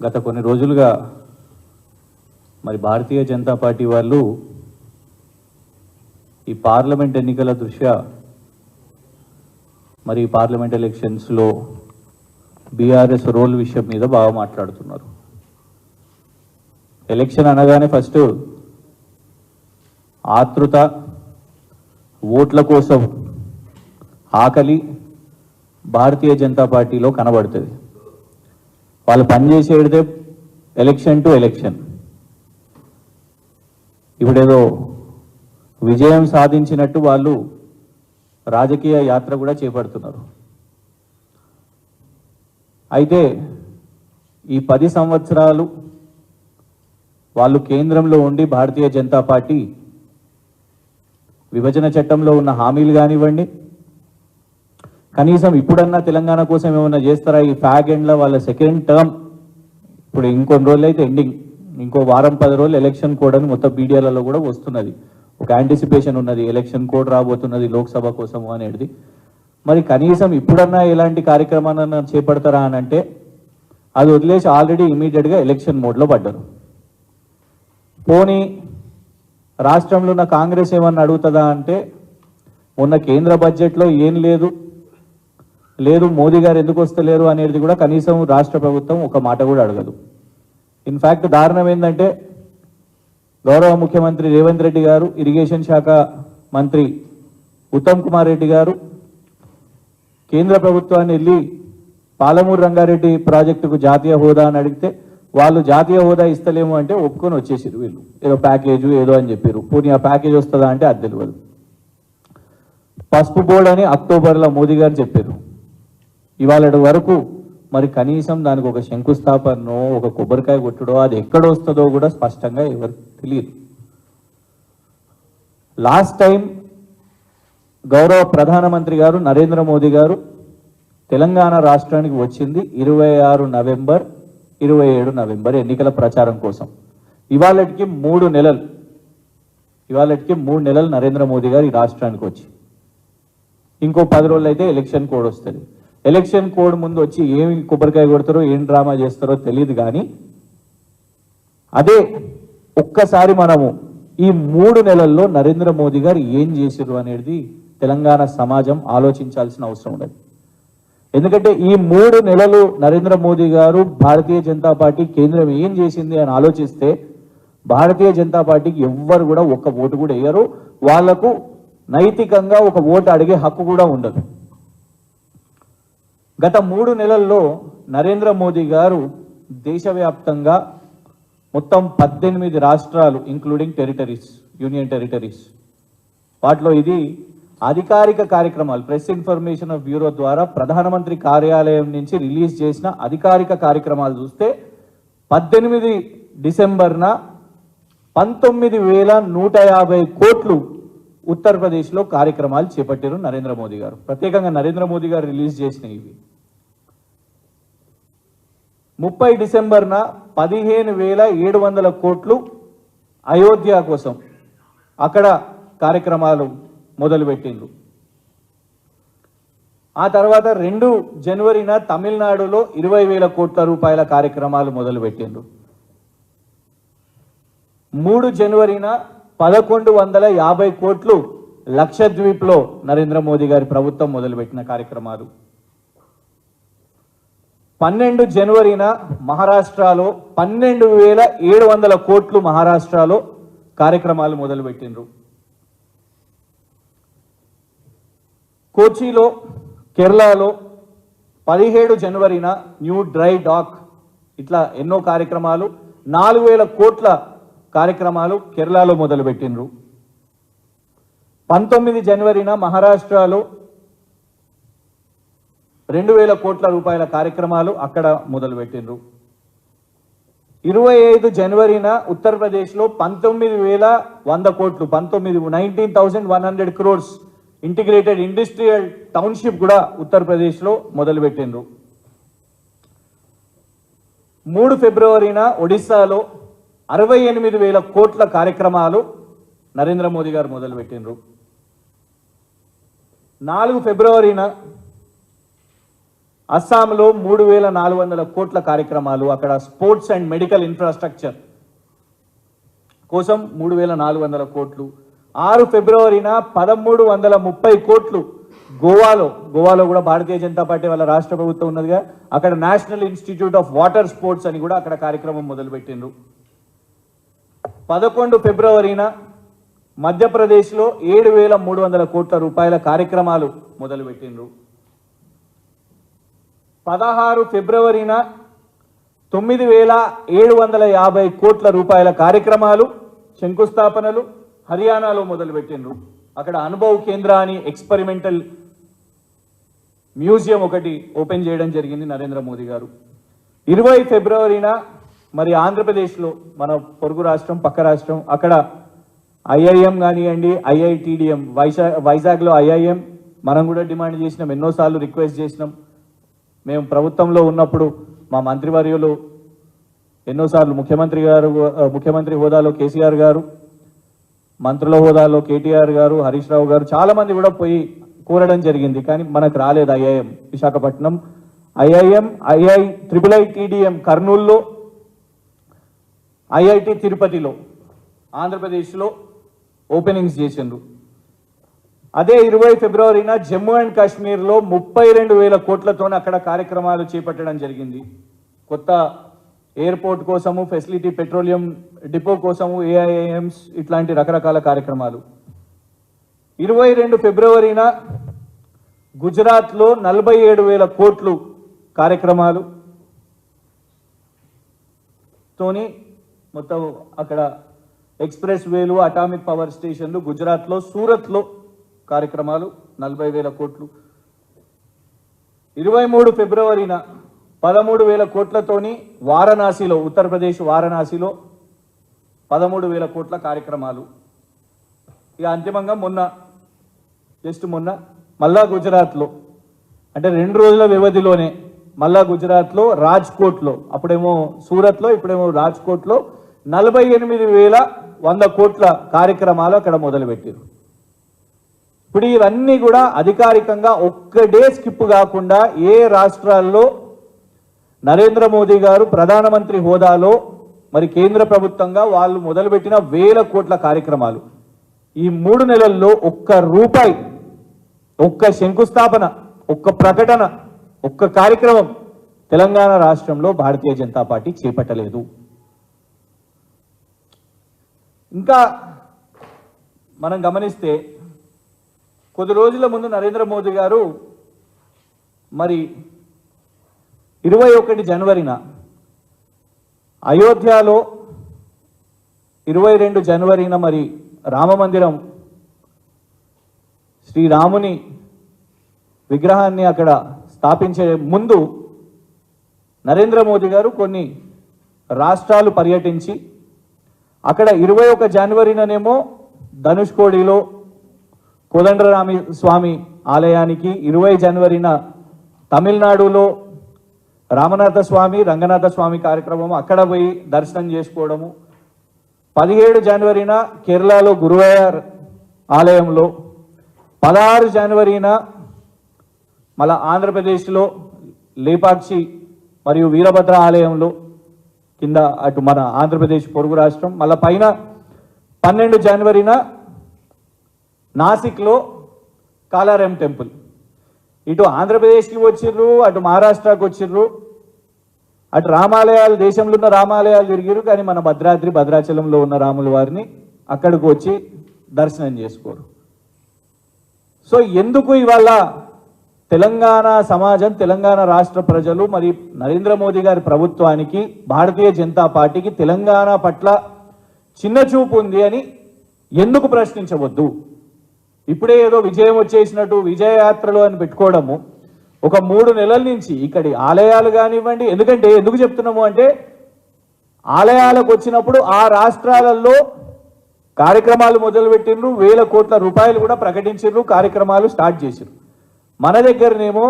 గత కొన్ని రోజులుగా మరి భారతీయ జనతా పార్టీ వాళ్ళు ఈ పార్లమెంట్ ఎన్నికల దృష్ట్యా మరి పార్లమెంట్ ఎలక్షన్స్లో బీఆర్ఎస్ రోల్ విషయం మీద బాగా మాట్లాడుతున్నారు. ఎలక్షన్ అనగానే ఫస్ట్ ఆతృత ఓట్ల కోసం ఆకలి భారతీయ జనతా పార్టీలో కనబడుతుంది. వాళ్ళు పనిచేసేదే ఎలక్షన్ టు ఎలక్షన్ ఇప్పుడేదో విజయం సాధించినట్టు వాళ్ళు రాజకీయ యాత్ర కూడా చేపడుతున్నారు. అయితే ఈ పది సంవత్సరాలు వాళ్ళు కేంద్రంలో ఉండి భారతీయ జనతా పార్టీ విభజన చట్టంలో ఉన్న హామీలు కానివ్వండి కనీసం ఇప్పుడన్నా తెలంగాణ కోసం ఏమైనా చేస్తారా? ఈ ఫ్యాగ్ ఎండ్లో వాళ్ళ సెకండ్ టర్మ్. ఇప్పుడు ఇంకొన్ని రోజులు అయితే ఎండింగ్. ఇంకో వారం పది రోజులు ఎలక్షన్ కోడ్ అని మొత్తం మీడియాలలో కూడా వస్తున్నది. ఒక యాంటిసిపేషన్ ఉన్నది. ఎలక్షన్ కోడ్ రాబోతున్నది లోక్సభ కోసము అనేది మరి కనీసం ఇప్పుడన్నా ఎలాంటి కార్యక్రమాన్ని చేపడతారా అని అంటే అది వదిలేసి ఆల్రెడీ ఇమీడియట్గా ఎలక్షన్ మోడ్లో పడ్డారు. పోనీ రాష్ట్రంలో ఉన్న కాంగ్రెస్ ఏమన్నా అడుగుతుందా అంటే ఉన్న కేంద్ర బడ్జెట్లో ఏం లేదు. లేదు మోదీ గారు ఎందుకు వస్తలేరు అనేది కూడా కనీసం రాష్ట్ర ప్రభుత్వం ఒక మాట కూడా అడగదు. ఇన్ఫ్యాక్ట్ దారుణం ఏంటంటే గౌరవ ముఖ్యమంత్రి రేవంత్ రెడ్డి గారు ఇరిగేషన్ శాఖ మంత్రి ఉత్తమ్ కుమార్ రెడ్డి గారు కేంద్ర ప్రభుత్వాన్ని వెళ్ళి పాలమూరు రంగారెడ్డి ప్రాజెక్టుకు జాతీయ హోదా అని అడిగితే వాళ్ళు జాతీయ హోదా ఇస్తలేము అంటే ఒప్పుకొని వచ్చేసారు వీళ్ళు. ఏదో ప్యాకేజ్ ఏదో అని చెప్పారు పోనీ ఆ ప్యాకేజ్ వస్తుందా అంటే అది తెలియదు పసుపు బోర్డు అని అక్టోబర్లో మోదీ గారు చెప్పారు ఇవాళ వరకు మరి కనీసం దానికి ఒక శంకుస్థాపనో ఒక కొబ్బరికాయ కొట్టుడో అది ఎక్కడ వస్తుందో కూడా స్పష్టంగా ఎవరికి తెలియదు. లాస్ట్ టైం గౌరవ ప్రధానమంత్రి గారు నరేంద్ర మోదీ గారు తెలంగాణ రాష్ట్రానికి వచ్చింది ఇరవై ఆరు నవంబర్ ఇరవై ఏడు నవంబర్ ఎన్నికల ప్రచారం కోసం. ఇవాళకి మూడు నెలలు ఇవాళకి మూడు నెలలు నరేంద్ర మోదీ గారు ఈ రాష్ట్రానికి వచ్చి. ఇంకో పది రోజులు అయితే ఎలక్షన్ కోడ్ వస్తుంది. ఎలక్షన్ కోడ్ ముందు వచ్చి ఏమి కొబ్బరికాయ కొడతారో ఏం డ్రామా చేస్తారో తెలియదు కానీ అదే ఒక్కసారి మనము ఈ మూడు నెలల్లో నరేంద్ర మోదీ గారు ఏం చేశారు అనేది తెలంగాణ సమాజం ఆలోచించాల్సిన అవసరం ఉండదు. ఎందుకంటే ఈ మూడు నెలలు నరేంద్ర మోదీ గారు భారతీయ జనతా పార్టీ కేంద్రం ఏం చేసింది అని ఆలోచిస్తే భారతీయ జనతా పార్టీకి ఎవ్వరు కూడా ఒక్క ఓటు కూడా వేయరు. వాళ్ళకు నైతికంగా ఒక ఓటు అడిగే హక్కు కూడా ఉండదు. గత మూడు నెలల్లో నరేంద్ర మోదీ గారు దేశవ్యాప్తంగా మొత్తం పద్దెనిమిది రాష్ట్రాలు ఇంక్లూడింగ్ టెరిటరీస్ యూనియన్ టెరిటరీస్ వాటిలో ఇది అధికారిక కార్యక్రమాలు ప్రెస్ ఇన్ఫర్మేషన్ ఆఫ్ బ్యూరో ద్వారా ప్రధానమంత్రి కార్యాలయం నుంచి రిలీజ్ చేసిన అధికారిక కార్యక్రమాలు చూస్తే పద్దెనిమిది డిసెంబర్న పంతొమ్మిది వేల నూట యాభై కోట్లు ఉత్తరప్రదేశ్లో కార్యక్రమాలు చేపట్టారు నరేంద్ర మోదీ గారు. ప్రత్యేకంగా నరేంద్ర మోదీ గారు రిలీజ్ చేసిన ఇవి. ముప్పై డిసెంబర్న పదిహేను వేల ఏడు వందల కోట్లు అయోధ్య కోసం అక్కడ కార్యక్రమాలు మొదలుపెట్టిండ్రు. ఆ తర్వాత రెండు జనవరిన తమిళనాడులో ఇరవై వేల కోట్ల రూపాయల కార్యక్రమాలు మొదలుపెట్టిండ్రు. మూడు జనవరిన పదకొండు వందల యాభై కోట్లు లక్షద్వీప్లో నరేంద్ర మోదీ గారి ప్రభుత్వం మొదలుపెట్టిన కార్యక్రమాలు. పన్నెండు జనవరిన మహారాష్ట్రలో పన్నెండు వేల ఏడు వందల కోట్లు మహారాష్ట్రలో కార్యక్రమాలు మొదలుపెట్టిండ్రు. కోచిలో కేరళలో పదిహేడు జనవరిన న్యూ డ్రై డాక్ ఇట్లా ఎన్నో కార్యక్రమాలు నాలుగు వేల కోట్ల కార్యక్రమాలు కేరళలో మొదలుపెట్టిండ్రు. పంతొమ్మిది జనవరిన మహారాష్ట్రలో రెండు వేల కోట్ల రూపాయల కార్యక్రమాలు అక్కడ మొదలుపెట్టిండ్రు. ఇరవై ఐదు జనవరిన ఉత్తరప్రదేశ్లో పంతొమ్మిది వేల వంద కోట్లు పంతొమ్మిది nineteen thousand one hundred crores integrated industrial township కూడా ఉత్తరప్రదేశ్లో మొదలుపెట్టిండ్రు. మూడు ఫిబ్రవరిన ఒడిశాలో అరవై ఎనిమిది వేల కోట్ల కార్యక్రమాలు నరేంద్ర మోదీ గారు మొదలుపెట్టిండ్రు. నాలుగు ఫిబ్రవరిన అస్సాంలో మూడు వేల నాలుగు వందల కోట్ల కార్యక్రమాలు అక్కడ స్పోర్ట్స్ అండ్ మెడికల్ ఇన్ఫ్రాస్ట్రక్చర్ కోసం మూడు వేల నాలుగు వందల కోట్లు. ఆరు ఫిబ్రవరిన పదమూడు వందల ముప్పై కోట్లు గోవాలో గోవాలో కూడా భారతీయ జనతా పార్టీ వాళ్ళ రాష్ట్ర ప్రభుత్వం ఉన్నదిగా అక్కడ National Institute of Water Sports అని కూడా అక్కడ కార్యక్రమం మొదలుపెట్టిండ్రు. పదకొండు ఫిబ్రవరిన మధ్యప్రదేశ్లో ఏడు వేల మూడు వందల కోట్ల రూపాయల కార్యక్రమాలు మొదలుపెట్టిండ్రు. పదహారు ఫిబ్రవరిన తొమ్మిది వేల ఏడు వందల యాభై కోట్ల రూపాయల కార్యక్రమాలు శంకుస్థాపనలు హర్యానాలో మొదలుపెట్టిండ్రు. అక్కడ అనుభవ్ కేంద్ర అని ఎక్స్పెరిమెంటల్ మ్యూజియం ఒకటి ఓపెన్ చేయడం జరిగింది నరేంద్ర మోదీ గారు. ఇరవై ఫిబ్రవరిన మరి ఆంధ్రప్రదేశ్లో మన పొరుగు రాష్ట్రం పక్క రాష్ట్రం అక్కడ ఐఐఎం కానివ్వండి ఐఐటిడిఎం వైజాగ్ వైజాగ్లో ఐఐఎం మనం కూడా డిమాండ్ చేసినాం ఎన్నోసార్లు రిక్వెస్ట్ చేసినాం. మేము ప్రభుత్వంలో ఉన్నప్పుడు మా మంత్రివర్యులు ఎన్నోసార్లు ముఖ్యమంత్రి గారు ముఖ్యమంత్రి హోదాలో కేసీఆర్ గారు మంత్రుల హోదాలో కేటీఆర్ గారు హరీష్ రావు గారు చాలా మంది కూడా పోయి కోరడం జరిగింది. కానీ మనకు రాలేదు IIM. Visakhapatnam IIM II triple ITDM కర్నూల్లో ఐఐటి తిరుపతిలో ఆంధ్రప్రదేశ్లో ఓపెనింగ్స్ చేసిండ్రు. అదే ఇరవై ఫిబ్రవరిన జమ్మూ అండ్ కాశ్మీర్లో ముప్పై రెండు వేల కోట్లతో అక్కడ కార్యక్రమాలు చేపట్టడం జరిగింది. కొత్త ఎయిర్పోర్ట్ కోసము ఫెసిలిటీ పెట్రోలియం డిపో కోసము ఏఐఎంస్ ఇట్లాంటి రకరకాల కార్యక్రమాలు. ఇరవై రెండు ఫిబ్రవరిన గుజరాత్లో నలభై ఏడు వేల కోట్లు కార్యక్రమాలు తోని మొత్తం అక్కడ ఎక్స్ప్రెస్ వేలు అటామిక్ పవర్ స్టేషన్లు గుజరాత్లో సూరత్లో కార్యక్రమాలు నలభై వేల కోట్లు. ఇరవై మూడు ఫిబ్రవరిన పదమూడు వేల కోట్లతోని వారణాసిలో ఉత్తరప్రదేశ్ వారణాసిలో పదమూడు వేల కోట్ల కార్యక్రమాలు. ఇక అంతిమంగా మొన్న జస్ట్ మొన్న మళ్ళా గుజరాత్లో అంటే రెండు రోజుల వ్యవధిలోనే మళ్ళా గుజరాత్లో రాజ్కోట్లో అప్పుడేమో సూరత్లో ఇప్పుడేమో రాజ్కోట్లో నలభై ఎనిమిది వేల వంద కోట్ల కార్యక్రమాలు అక్కడ మొదలుపెట్టారు ఇప్పుడు ఇవన్నీ కూడా అధికారికంగా ఒక్క డే స్కిప్ కాకుండా ఏ రాష్ట్రాల్లో నరేంద్ర మోదీ గారు ప్రధానమంత్రి హోదాలో మరి కేంద్ర ప్రభుత్వంగా వాళ్ళు మొదలుపెట్టిన వేల కోట్ల కార్యక్రమాలు. ఈ మూడు నెలల్లో ఒక్క రూపాయి ఒక్క శంకుస్థాపన ఒక్క ప్రకటన ఒక్క కార్యక్రమం తెలంగాణ రాష్ట్రంలో భారతీయ జనతా పార్టీ చేపట్టలేదు. ఇంకా మనం గమనిస్తే కొద్ది రోజుల ముందు నరేంద్ర మోదీ గారు మరి ఇరవై ఒకటి జనవరిన అయోధ్యలో ఇరవై రెండు జనవరిన మరి రామ మందిరం శ్రీరాముని విగ్రహాన్ని అక్కడ స్థాపించే ముందు నరేంద్ర మోదీ గారు కొన్ని రాష్ట్రాలు పర్యటించి అక్కడ ఇరవై ఒక జనవరిననేమో ధనుష్కోడిలో కోదండరామి స్వామి ఆలయానికి ఇరవై జనవరిన తమిళనాడులో రామనాథ స్వామి రంగనాథ స్వామి కార్యక్రమం అక్కడ పోయి దర్శనం చేసుకోవడము. పదిహేడు జనవరిన కేరళలో గురువాయూర్ ఆలయంలో పదహారు జనవరిన మళ్ళా ఆంధ్రప్రదేశ్లో లేపాక్షి మరియు వీరభద్ర ఆలయంలో కింద అటు మన ఆంధ్రప్రదేశ్ పొరుగు రాష్ట్రం. మళ్ళా పైన పన్నెండు జనవరిన నాసిక్లో కాలారాం టెంపుల్. ఇటు ఆంధ్రప్రదేశ్కి వచ్చిర్రు అటు మహారాష్ట్రకు వచ్చిర్రు అటు రామాలయాలు దేశంలో ఉన్న రామాలయాలు తిరిగిరు కానీ మన భద్రాద్రి భద్రాచలంలో ఉన్న రాముల వారిని అక్కడికి వచ్చి దర్శనం చేసుకోరు. సో ఎందుకు ఇవాళ తెలంగాణ సమాజం తెలంగాణ రాష్ట్ర ప్రజలు మరి నరేంద్ర మోదీ గారి ప్రభుత్వానికి భారతీయ జనతా పార్టీకి తెలంగాణ పట్ల చిన్న చూపు ఉంది అని ఎందుకు ప్రశ్నించవద్దు? ఇప్పుడే ఏదో విజయం వచ్చేసినట్టు విజయయాత్రలు అని పెట్టుకోవడము ఒక మూడు నెలల నుంచి ఇక్కడి ఆలయాలు కానివ్వండి ఎందుకంటే ఎందుకు చెప్తున్నాము అంటే ఆలయాలకు వచ్చినప్పుడు ఆ రాష్ట్రాలలో కార్యక్రమాలు మొదలుపెట్టిండ్రు వేల కోట్ల రూపాయలు కూడా ప్రకటించారు కార్యక్రమాలు స్టార్ట్ చేసిర్రు. మన దగ్గరనేమో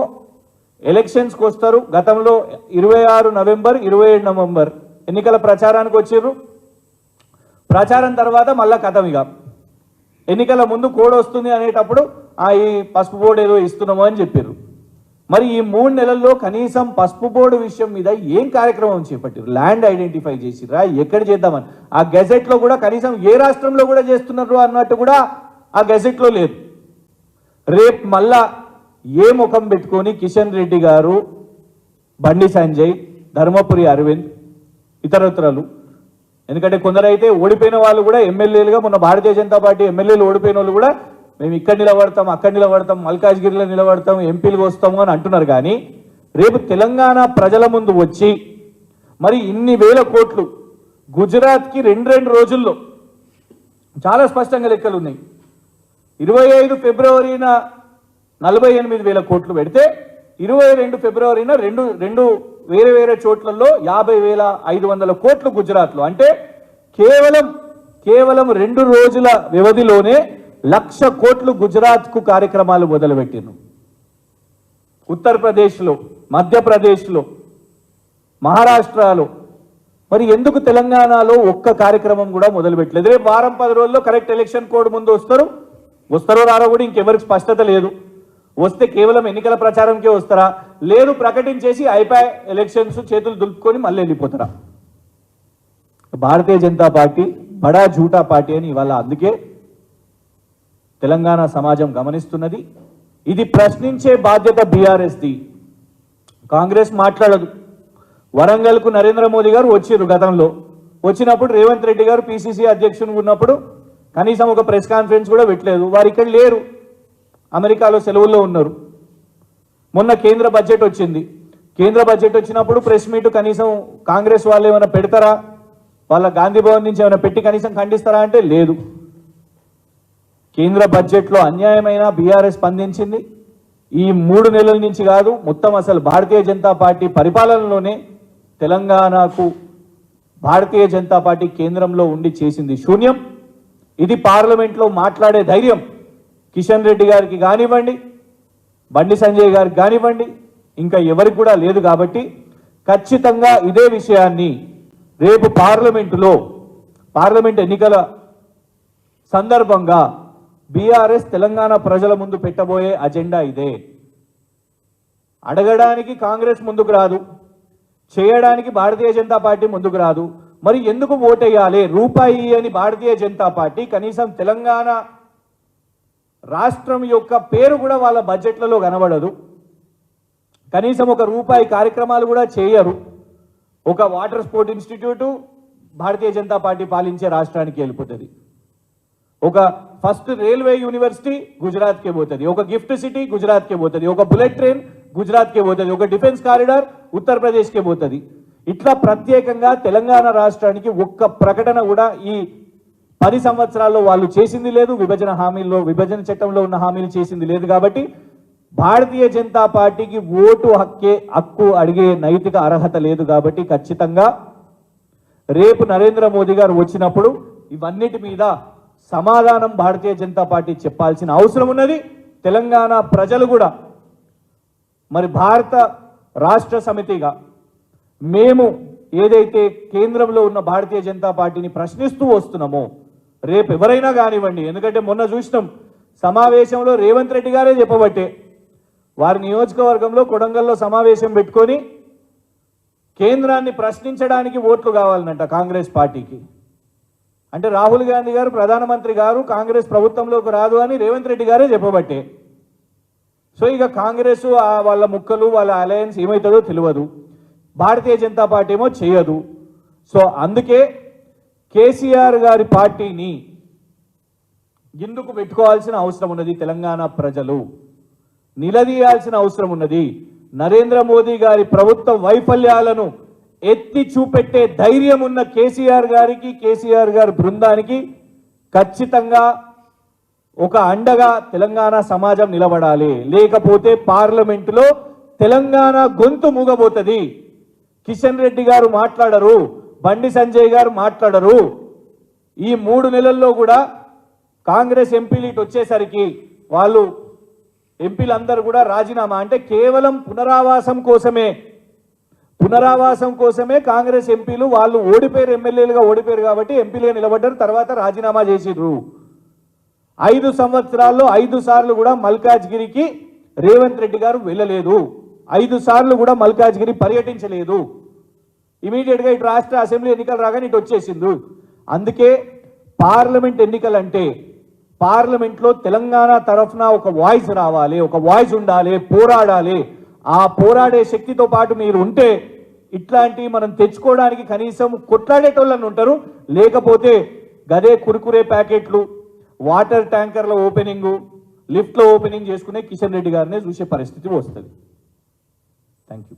ఎలక్షన్స్కి వస్తారు గతంలో ఇరవై ఆరు నవంబర్ ఇరవై ఏడు నవంబర్ ఎన్నికల ప్రచారానికి వచ్చిర్రు. ప్రచారం తర్వాత మళ్ళా కథం ఇక. ఎన్నికల ముందు కోడ్ వస్తుంది అనేటప్పుడు ఆ ఈ పసుపు బోర్డు ఏదో ఇస్తున్నాము అని చెప్పారు. మరి ఈ మూడు నెలల్లో కనీసం పసుపు బోర్డు విషయం మీద ఏం కార్యక్రమం చేపట్టారు ల్యాండ్ ఐడెంటిఫై చేసిరా ఎక్కడ చేద్దామని? ఆ గెజెట్లో కూడా కనీసం ఏ రాష్ట్రంలో కూడా చేస్తున్నారు అన్నట్టు కూడా ఆ గెజెట్లో లేదు. రేపు మళ్ళా ఏ ముఖం పెట్టుకొని కిషన్ రెడ్డి గారు బండి సంజయ్ ధర్మపురి అరవింద్ ఇతరత్రలు ఎందుకంటే కొందరైతే ఓడిపోయిన వాళ్ళు కూడా ఎమ్మెల్యేలుగా మొన్న భారతీయ జనతా పార్టీ ఎమ్మెల్యేలు ఓడిపోయిన వాళ్ళు కూడా మేము ఇక్కడ నిలబడతాం అక్కడ నిలబడతాం మల్కాజ్గిరిలో నిలబడతాం ఎంపీలు వస్తాము అని అంటున్నారు. కానీ రేపు తెలంగాణ ప్రజల ముందు వచ్చి మరి ఇన్ని వేల కోట్లు గుజరాత్కి రెండు రెండు రోజుల్లో చాలా స్పష్టంగా లెక్కలు ఉన్నాయి. ఇరవై ఐదు ఫిబ్రవరిన నలభై ఎనిమిది వేల కోట్లు పెడితే ఇరవై రెండు ఫిబ్రవరిన రెండు రెండు వేరే వేరే చోట్లలో యాభై వేల ఐదు వందల కోట్లు గుజరాత్లో. అంటే కేవలం కేవలం రెండు రోజుల వ్యవధిలోనే లక్ష కోట్లు గుజరాత్కు కార్యక్రమాలు మొదలుపెట్టిను ఉత్తరప్రదేశ్లో మధ్యప్రదేశ్లో మహారాష్ట్రలో. మరి ఎందుకు తెలంగాణలో ఒక్క కార్యక్రమం కూడా మొదలుపెట్టలేదు? రేపు వారం పది రోజుల్లో కరెక్ట్ ఎలక్షన్ కోడ్ ముందు వస్తారు. వస్తారో రారో కూడా ఇంకెవరికి స్పష్టత లేదు. వస్తే కేవలం ఎన్నికల ప్రచారంకే వస్తారా? లేదు ప్రకటించేసి అయిపోయి ఎలక్షన్స్ చేతులు దులుపుకొని మళ్ళీ వెళ్ళిపోతారా? భారతీయ జనతా పార్టీ బడా జూటా పార్టీ అని ఇవాళ అందుకే తెలంగాణ సమాజం గమనిస్తున్నది. ఇది ప్రశ్నించే బాధ్యత బీఆర్ఎస్ది. కాంగ్రెస్ మాట్లాడదు. వరంగల్కు నరేంద్ర మోదీ గారు వచ్చారు గతంలో. వచ్చినప్పుడు రేవంత్ రెడ్డి గారు పిసిసి అధ్యక్షుడు ఉన్నప్పుడు కనీసం ఒక ప్రెస్ కాన్ఫరెన్స్ కూడా పెట్టలేదు. వారు ఇక్కడ లేరు. అమెరికాలో సెలవుల్లో ఉన్నారు. మొన్న కేంద్ర బడ్జెట్ వచ్చింది. కేంద్ర బడ్జెట్ వచ్చినప్పుడు ప్రెస్ మీట్ కనీసం కాంగ్రెస్ వాళ్ళు ఏమైనా పెడతారా? వాళ్ళ గాంధీ భవన్ నుంచి ఏమైనా పెట్టి కనీసం ఖండిస్తారా అంటే లేదు. కేంద్ర బడ్జెట్లో అన్యాయమైన బీఆర్ఎస్ స్పందించింది. ఈ మూడు నెలల నుంచి కాదు మొత్తం అసలు భారతీయ జనతా పార్టీ పరిపాలనలోనే తెలంగాణకు భారతీయ జనతా పార్టీ కేంద్రంలో ఉండి చేసింది శూన్యం. ఇది పార్లమెంట్లో మాట్లాడే ధైర్యం. కిషన్ రెడ్డి గారికి కానివ్వండి బండి సంజయ్ గారికి కానివ్వండి ఇంకా ఎవరికి కూడా లేదు కాబట్టి ఖచ్చితంగా ఇదే విషయాన్ని రేపు పార్లమెంటులో పార్లమెంట్ ఎన్నికల సందర్భంగా బీఆర్ఎస్ తెలంగాణ ప్రజల ముందు పెట్టబోయే అజెండా ఇదే. అడగడానికి కాంగ్రెస్ ముందుకు రాదు చేయడానికి భారతీయ జనతా పార్టీ ముందుకు రాదు. మరి ఎందుకు ఓటేయాలి? రూపాయి అని భారతీయ జనతా పార్టీ కనీసం తెలంగాణ రాష్ట్రం యొక్క పేరు కూడా వాళ్ళ బడ్జెట్లలో కనబడదు. కనీసం ఒక రూపాయి కార్యక్రమాలు కూడా చేయరు. ఒక water sport institute Bharatiya Janata Party పాలించే రాష్ట్రానికి వెళ్ళిపోతుంది. ఒక ఫస్ట్ రైల్వే యూనివర్సిటీ గుజరాత్కే పోతుంది. ఒక గిఫ్ట్ సిటీ గుజరాత్కే పోతుంది. ఒక బుల్లెట్ ట్రైన్ గుజరాత్కే పోతుంది. ఒక డిఫెన్స్ కారిడార్ ఉత్తరప్రదేశ్కే పోతుంది. ఇట్లా ప్రత్యేకంగా తెలంగాణ రాష్ట్రానికి ఒక్క ప్రకటన కూడా ఈ పది సంవత్సరాల్లో వాళ్ళు చేసింది లేదు విభజన హామీల్లో విభజన చట్టంలో ఉన్న హామీలు చేసింది లేదు కాబట్టి భారతీయ జనతా పార్టీకి ఓటు హక్కే హక్కు అడిగే నైతిక అర్హత లేదు కాబట్టి ఖచ్చితంగా రేపు నరేంద్ర మోదీ గారు వచ్చినప్పుడు ఇవన్నిటి మీద సమాధానం భారతీయ జనతా పార్టీ చెప్పాల్సిన అవసరం ఉన్నది. తెలంగాణ ప్రజలు కూడా మరి భారత రాష్ట్ర సమితిగా మేము ఏదైతే కేంద్రంలో ఉన్న భారతీయ జనతా పార్టీని ప్రశ్నిస్తూ వస్తున్నామో రేపు ఎవరైనా కానివ్వండి ఎందుకంటే మొన్న చూసినాం సమావేశంలో రేవంత్ రెడ్డి గారే చెప్పబట్టే వారి నియోజకవర్గంలో కొడంగల్లో సమావేశం పెట్టుకొని కేంద్రాన్ని ప్రశ్నించడానికి ఓట్లు కావాలనంట కాంగ్రెస్ పార్టీకి. అంటే రాహుల్ గాంధీ గారు ప్రధానమంత్రి గారు కాంగ్రెస్ ప్రభుత్వంలోకి రాదు అని రేవంత్ రెడ్డి గారే చెప్పబట్టే. సో ఇక కాంగ్రెస్ వాళ్ళ ముక్కలు వాళ్ళ అలయన్స్ ఏమవుతుందో తెలియదు. భారతీయ జనతా పార్టీ ఏమో చేయదు. సో అందుకే కేసీఆర్ గారి పార్టీని ఎందుకు పెట్టుకోవాల్సిన అవసరం ఉన్నది తెలంగాణ ప్రజలు? నిలదీయాల్సిన అవసరం ఉన్నది. నరేంద్ర మోదీ గారి ప్రభుత్వ వైఫల్యాలను ఎత్తి చూపెట్టే ధైర్యం ఉన్న కేసీఆర్ గారికి కేసీఆర్ గారి బృందానికి ఖచ్చితంగా ఒక అండగా తెలంగాణ సమాజం నిలబడాలి. లేకపోతే పార్లమెంటులో తెలంగాణ గొంతు మూగబోతుంది. కిషన్ రెడ్డి గారు మాట్లాడరు. బండి సంజయ్ గారు మాట్లాడరు. ఈ మూడు నెలల్లో కూడా కాంగ్రెస్ ఎంపీలు ఇటు వచ్చేసరికి వాళ్ళు ఎంపీలందరూ కూడా రాజీనామా అంటే కేవలం పునరావాసం కోసమే. పునరావాసం కోసమే కాంగ్రెస్ ఎంపీలు వాళ్ళు ఓడిపోయారు ఎమ్మెల్యేలుగా ఓడిపోయారు కాబట్టి ఎంపీలుగా నిలబడ్డారు తర్వాత రాజీనామా చేసిర్రు. ఐదు సంవత్సరాల్లో ఐదు సార్లు కూడా మల్కాజ్గిరికి రేవంత్ రెడ్డి గారు వెళ్ళలేదు. ఐదు సార్లు కూడా మల్కాజ్గిరి పర్యటించలేదు. ఇమీడియట్గా ఇటు రాష్ట్ర అసెంబ్లీ ఎన్నికలు రాగానే ఇటు వచ్చేసింది. అందుకే పార్లమెంట్ ఎన్నికలు అంటే పార్లమెంట్లో తెలంగాణ తరఫున ఒక వాయిస్ రావాలి ఒక వాయిస్ ఉండాలి పోరాడాలి. ఆ పోరాడే శక్తితో పాటు మీరు ఉంటే ఇట్లాంటివి మనం తెచ్చుకోవడానికి కనీసం కొట్లాడేటోళ్ళని ఉంటారు. లేకపోతే గదే కురుకురే ప్యాకెట్లు వాటర్ ట్యాంకర్ల ఓపెనింగ్ లిఫ్ట్లో ఓపెనింగ్ చేసుకునే కిషన్ రెడ్డి గారినే చూసే పరిస్థితి వస్తుంది. Thank you